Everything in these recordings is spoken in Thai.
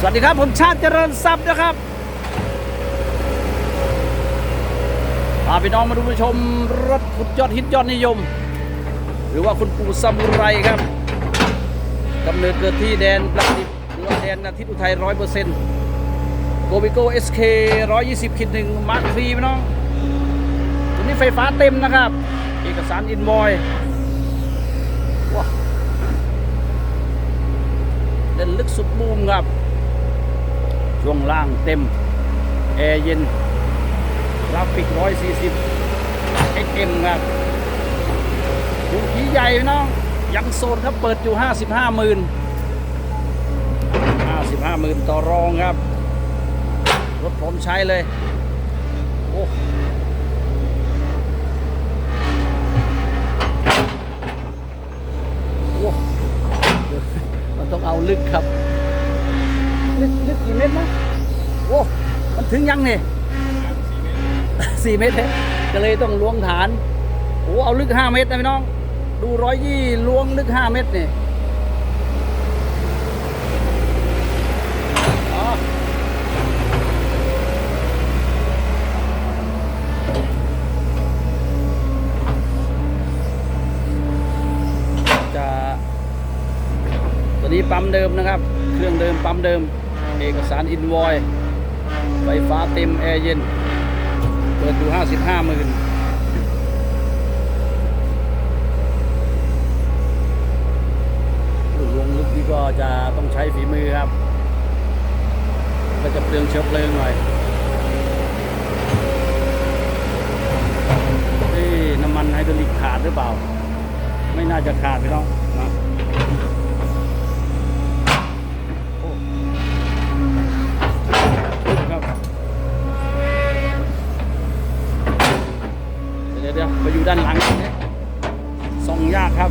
สวัสดีครับ ผมชาติเจริญทรัพย์นะครับพาพี่น้องมาดูชมรถขุดยอดฮิตยอดนิยม หรือว่าคุณปู่ซามูไรครับกำเนิดเกิดที่แดนประดิษฐ์หรือว่าแดนอาทิตย์อุทัยร้อยเปอร์เซ็นต์โกบิโก้เอสเคร้อยยี่สิบขีดหนึ่งมาร์คทีพี่น้องตัวนี้ไฟฟ้าเต็มนะครับ เอกสารอินวอยเล่นลึกสุดบูมครับ ช่วงล่างเต็ม แอร์เย็นกราฟิก 140 XM ครับดูขี้ใหญ่พี่น้อง ยังโซนครับ เปิดอยู่ 55หมื่น55หมื่นต่อรองครับ รถผมใช้เลย โอ้โอ้มันต้องเอาลึกครับ ลึกลึกกี่เมตรนะโอ้มันถึงยังเนี่ยสี่เมตรเองก็เลยต้องล้วงฐานโอ้เอาลึกห้าเมตรนะพี่น้อง ดูร้อยยี่ล้วงลึกห้าเมตรเนี่ยจะตัวนี้ปั๊มเดิมนะครับ เครื่องเดิมปั๊มเดิม เอกสารอินวอยไฟฟ้าเต็มแอร์เย็น เปิดอยู่55หมื่นลงลึกนี่ก็จะต้องใช้ฝีมือครับ ก็จะเปลืองเชื้อเพลิงหน่อยน้ำมันไฮดรอลิกขาดหรือเปล่า ไม่น่าจะขาดพี่น้องนะ โอ้ลึกครับ ไปอยู่ด้านหลังส่องยากครับ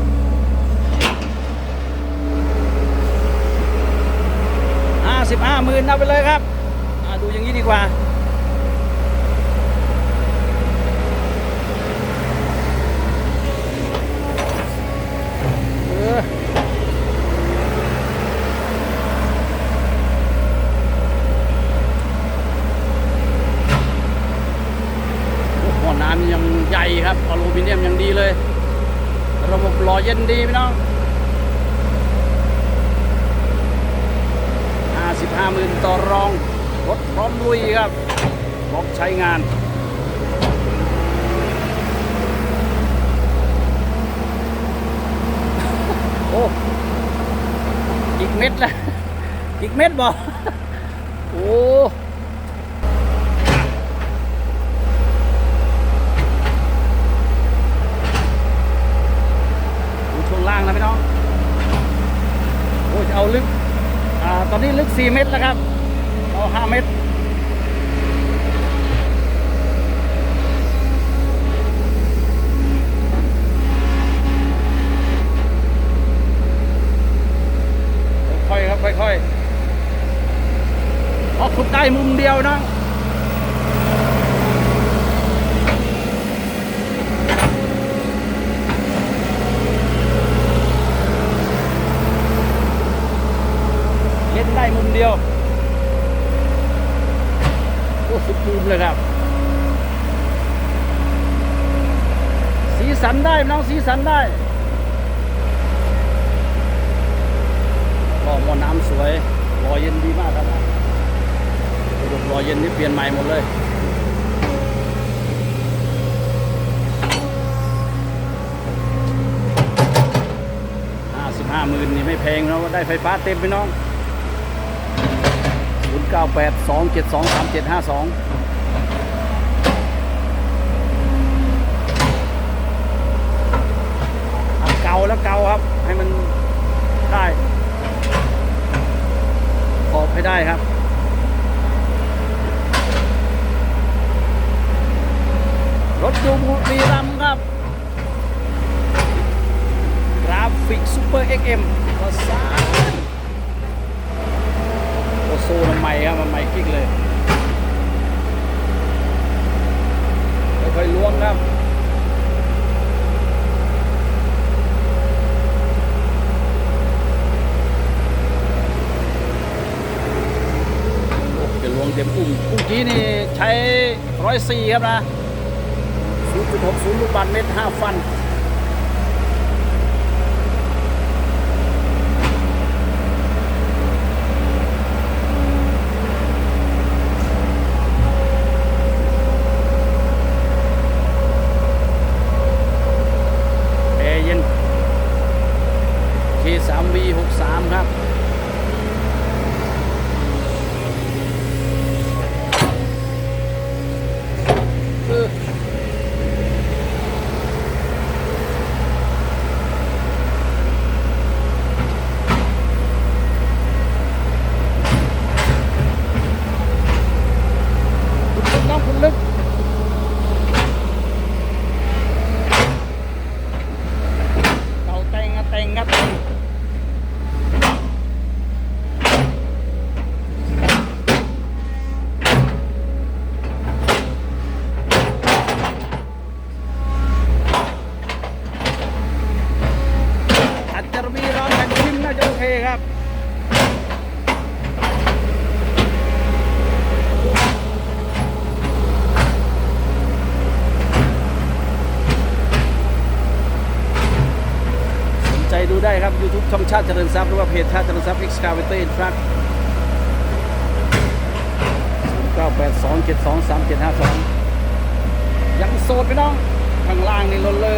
ห้าสิบห้าหมื่นนับไปเลยครับ ดูอย่างนี้ดีกว่า เออ โอ้โหหัวน้ำยังใหญ่ครับอลูมิเนียมยังดีเลย ระบบหล่อเย็น ดีพี่น้อง55หมื่นต่อรอง รถพร้อมลุยครับพร้อมใช้งานโอ้อีกเม็ดละอีกเม็ดบอกโอ้ ดูช่วงล่างนะพี่น้อง โอ้ยจะ เอาลึกอตอนนี้ลึก 4 เมตรแล้วครับ เอา 5 เมตร ค่อยๆครับ ค่อยๆเพราะขุดได้มุมเดียวนะ เล่นได้ มุมเดียว โอ้สุดภูมิเลยครับ สีสันได้น้องสีสันได้ก็หมอน้ำสวยรอเย็นดีมากครับระบบรอเย็นนี่เปลี่ยนใหม่หมดเลยห้าสิบห้าหมื่นนี่ไม่แพงนะว่าได้ไฟฟ้าเต็มไปน้อง 0 9 8 2 7 2 3 7 5 2เกาแล้วเกาครับ ให้มันได้ ขอบให้ได้ครับรถยูบุรีรัมครับ กราฟิกซูเปอร์เอ็กเอ็ม โอโซนใหม่ครับมันใหม่กิ๊กเลยค่อยๆล้วงครับเต็มอุ้มอุ้มกี้นี่ใช้ร้อยสี่ครับนะศูนย์จุดหกศูนย์ลูกบาทเมตรห้าฟัน แอร์เย็น K3V63 ครับ เออคุณลึกน้องคุณลึก เก่าแต่งอะแต่งครับแต่ง อาจจะมีร้อนแผ่นดินน่าจะโอเคครับสนใจดูได้ครับ YouTube ช่องชาติเจริญทรัพย์หรือว่าเพจชาติเจริญทรัพย์ Excavator in Truck 0982723752 ยังโสดไปน้อง ข้างล่างนี่โรลเลอ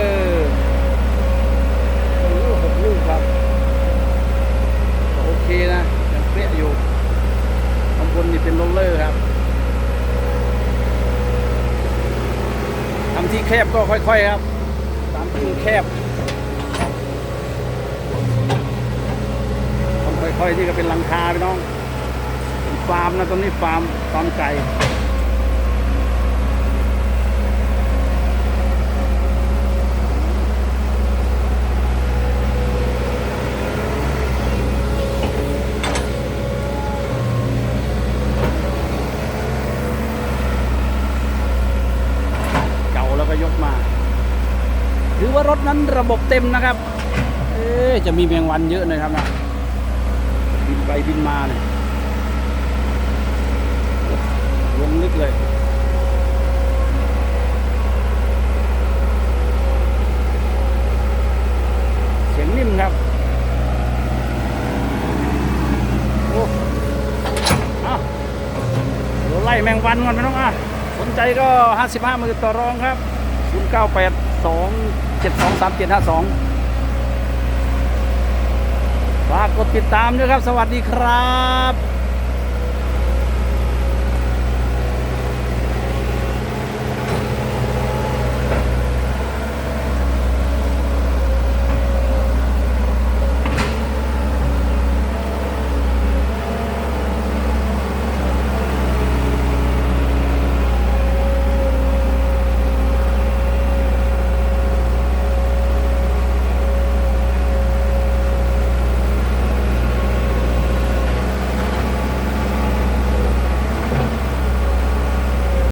ร์โอ้โหกลูกครับโอเคนะยังเปรี้ยอยู่ข้างบนนี่เป็นโรลเลอร์ครับทำที่แคบก็ค่อยๆครับตามที่มันแคบต้องค่อยๆที่ก็เป็นหลังคาพี่น้องฟาร์มนะตรงนี้ฟาร์มฟาร์มไก่เก่าแล้วก็ยกมาถือว่า รถนั้นระบบเต็มนะครับ เอ๊จะมีแมงวันเยอะเลยครับนะบินไปบินมาเนี่ยลงลึกเลยเสียงนิ่มครับโอ้อะเดี๋ยวไล่แมงวันก่อนไปน้องอะสนใจก็ 55มือต่อรองครับ สองเจ็ดสองสามเจ็ดห้าสองฝากกดติดตามด้วยครับ สวัสดีครับ